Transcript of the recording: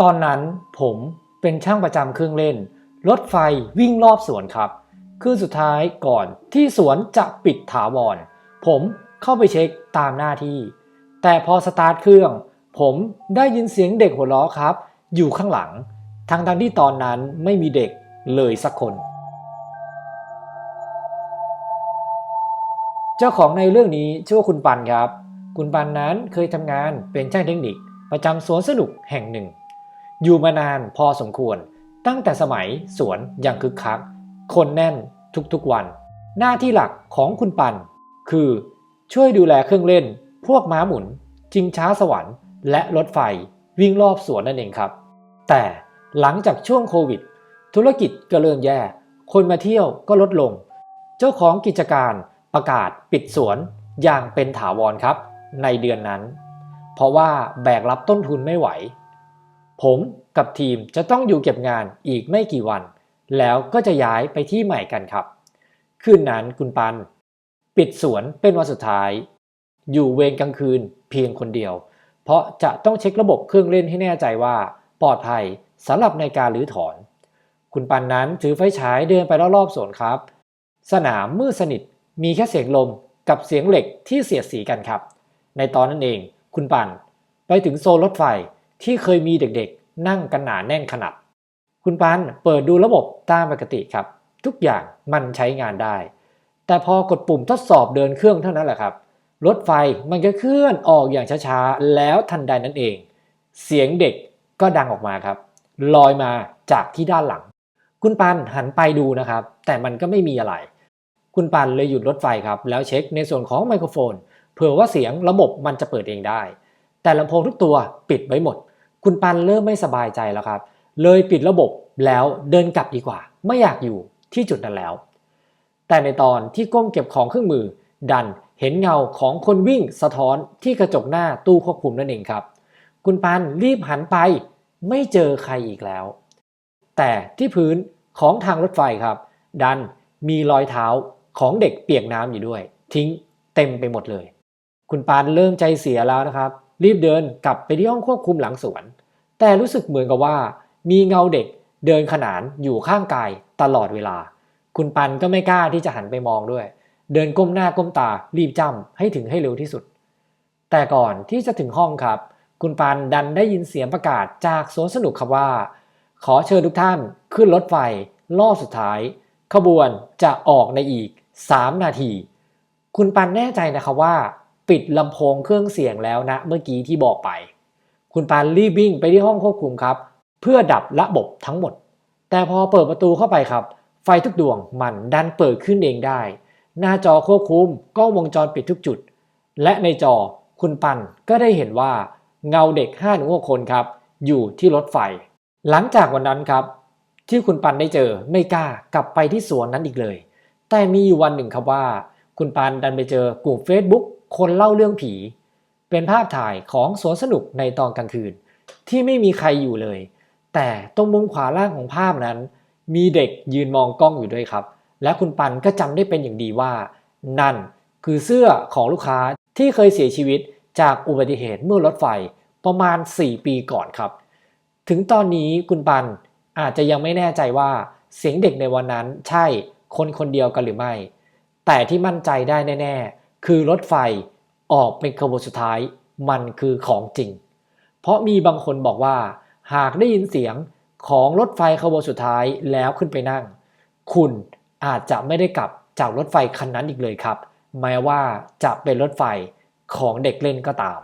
ตอนนั้นผมเป็นช่างประจำเครื่องเล่น รถไฟวิ่งรอบสวนครับ คือสุดท้ายก่อนที่สวนจะปิดถาวร ผมเข้าไปเช็คตามหน้าที่ แต่พอสตาร์ทเครื่อง ผมได้ยินเสียงเด็กหัวเราะครับ อยู่ข้างหลัง ทั้งทั้งที่ตอนนั้นไม่มีเด็กเลยสักคน เจ้าของในเรื่องนี้ชื่อว่าคุณปันครับ คุณปันนั้นเคยทำงานเป็นช่างเทคนิค ประจำสวนสนุกแห่งหนึ่ง อยู่มานานพอสมควร ตั้งแต่สมัยสวนยังคึกคัก คนแน่นทุกๆวัน หน้าที่หลักของคุณปัน คือ ช่วยดูแลเครื่องเล่น พวกม้าหมุน จิงช้าสวรรค์ และรถไฟวิ่งรอบสวนนั่นเองครับ แต่หลังจากช่วงโควิด ธุรกิจก็เริ่มแย่ คนมาเที่ยวก็ลดลง เจ้าของกิจการประกาศปิดสวนอย่างเป็นถาวรครับ ในเดือนนั้น เพราะว่าแบกรับต้นทุนไม่ไหว ผมกับทีมจะต้องอยู่เก็บงานอีกไม่กี่วัน แล้วก็จะย้ายไปที่ใหม่กันครับ คืนนั้นคุณปัน ปิดสวนเป็นวันสุดท้าย อยู่เวรกลางคืนเพียงคนเดียว เพราะจะต้องเช็คระบบเครื่องเล่นให้แน่ใจว่า ปลอดภัยสำหรับในการรื้อถอน คุณปันนั้นถือไฟฉายเดินไปรอบๆสวนครับ สนามมืดสนิทมีแค่เสียงลมกับเสียงเหล็กที่เสียดสีกันครับ ในตอนนั้นเอง คุณปันไปถึงโซนรถไฟ ที่เคยมีเด็กๆ นั่งกันหนาแน่นขนาด คุณปันเปิดดูระบบตามปกติครับ ทุกอย่างมันใช้งานได้ แต่พอกดปุ่มทดสอบเดินเครื่องเท่านั้นแหละครับ รถไฟมันก็เคลื่อนออกอย่างช้าๆ แล้วทันใดนั้นเอง เสียงเด็กก็ดังออกมาครับ ลอยมาจากที่ด้านหลัง คุณปันหันไปดูนะครับ แต่มันก็ไม่มีอะไร คุณปันเลยหยุดรถไฟครับ แล้วเช็คในส่วนของไมโครโฟน เผื่อว่าเสียงระบบมันจะเปิดเองได้ แต่ลำโพงทุกตัวปิดไว้หมด คุณปันเริ่มไม่สบายใจแล้วครับ เลยปิดระบบแล้วเดินกลับดีกว่า ไม่อยากอยู่ที่จุดนั้นแล้ว แต่ในตอนที่ก้มเก็บของเครื่องมือ ดันเห็นเงาของคนวิ่งสะท้อนที่กระจกหน้าตู้ควบคุมนั่นเองครับ คุณปันรีบหันไป ไม่เจอใครอีกแล้ว แต่ที่พื้นของทางรถไฟครับ ดันมีรอยเท้าของเด็กเปียกน้ำอยู่ด้วย ทิ้งเต็มไปหมดเลย คุณปานเริ่มใจเสียแล้วนะครับรีบเดินกลับไปที่ห้องควบคุมหลังสวน แต่รู้สึกเหมือนกับว่า มีเงาเด็กเดินขนานอยู่ข้างกายตลอดเวลา คุณปันก็ไม่กล้าที่จะหันไปมองด้วย เดินก้มหน้าก้มตารีบจ้ำให้ถึงให้เร็วที่สุด แต่ก่อนที่จะถึงห้องครับ คุณปันดันได้ยินเสียงประกาศจากสวนสนุกครับว่า ขอเชิญทุกท่านขึ้นรถไฟรอบสุดท้าย ขบวนจะออกในอีก 3 นาที คุณปันแน่ใจนะครับว่า ปิดลำโพงเครื่องเสียงแล้วนะเมื่อกี้ที่บอกไป คุณปันรีบวิ่งไปที่ห้องควบคุมครับ เพื่อดับระบบทั้งหมด แต่พอเปิดประตูเข้าไปครับ ไฟทุกดวงมันดันเปิดขึ้นเองได้ หน้าจอควบคุมกล้องวงจรปิดทุกจุด และในจอคุณปันก็ได้เห็นว่าเงาเด็ก5้าถึงหคนครับ อยู่ที่รถไฟ หลังจากวันนั้นครับ ที่คุณปันได้เจอไม่กล้ากลับไปที่สวนนั้นอีกเลย แต่มีอยู่วันหนึ่งครับว่า คุณปันดันไปเจอกลุ่ม Facebook คนเล่าเรื่องผี เป็นภาพถ่ายของสวนสนุกในตอนกลางคืน ที่ไม่มีใครอยู่เลย แต่ตรงมุมขวาล่างของภาพนั้น มีเด็กยืนมองกล้องอยู่ด้วยครับ และคุณปันก็จำได้เป็นอย่างดีว่า นั่นคือเสื้อของลูกค้าที่เคยเสียชีวิตจากอุบัติเหตุเมื่อรถไฟประมาณ 4 ปีก่อนครับ ถึงตอนนี้คุณปันอาจจะยังไม่แน่ใจว่าเสียงเด็กในวันนั้นใช่คนคนเดียวกันหรือไม่ แต่ที่มั่นใจได้แน่ ๆ คือรถไฟออกเป็นขบวนสุดท้ายมันคือของจริง เพราะมีบางคนบอกว่า หากได้ยินเสียงของรถไฟขบวนสุดท้ายแล้วขึ้นไปนั่ง คุณอาจจะไม่ได้กลับจากรถไฟคันนั้นอีกเลยครับ แม้ว่าจะเป็นรถไฟของเด็กเล่นก็ตาม